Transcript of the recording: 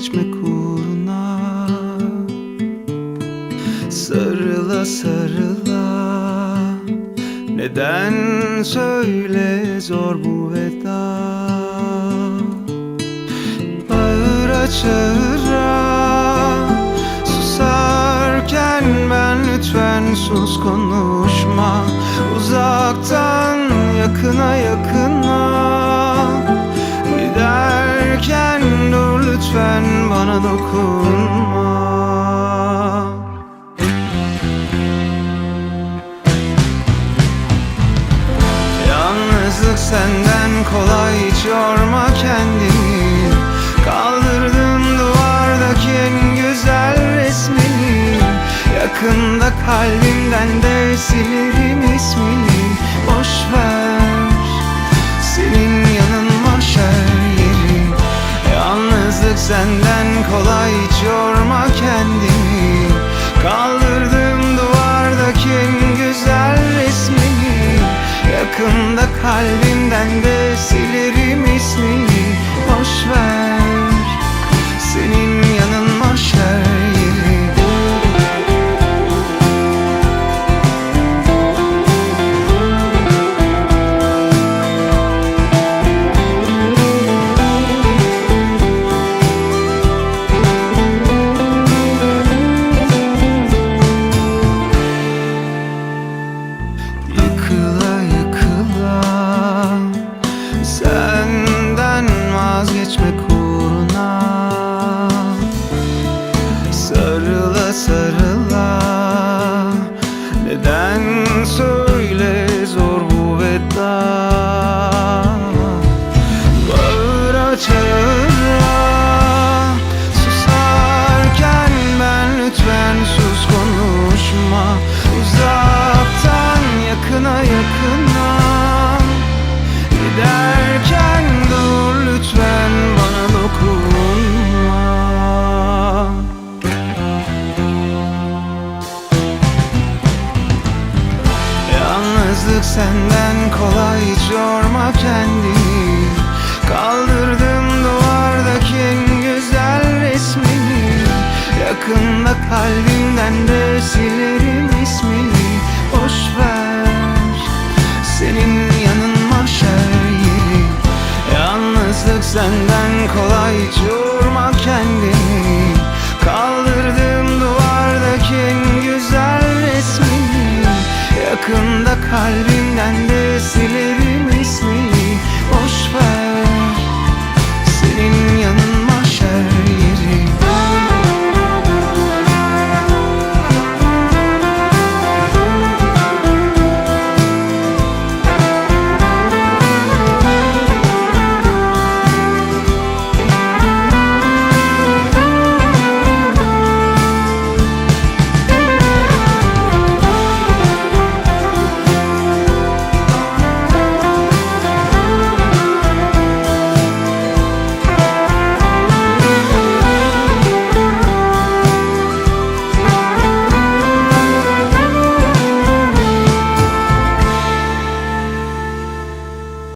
vazgeçmek uğruna Sarıla sarıla. Neden söyle zor bu veda? Bağıra çağıra. Susarken ben lütfen sus konuşma. Uzaktan yakına yakına bana dokunma. Yalnızlık senden kolay hiç yorma kendini. Kaldırdın duvardaki en güzel resmini. Yakında kalbimden de silirim ismini. Boş senden kolay hiç yorma kendini Kaldırdım duvardaki en güzel resmini. Yakında kalbimden de Artık senden kolay hiç yorma kendini. Kaldırdım duvardaki güzel resmini. Yakında kalbimden de silerim ismini. Boş ver senin yanın mahşer yeri Yalnızlık senden kolay hiç yorma kendini. Kaldırdım duvardaki güzel resmini. Yakında kalbim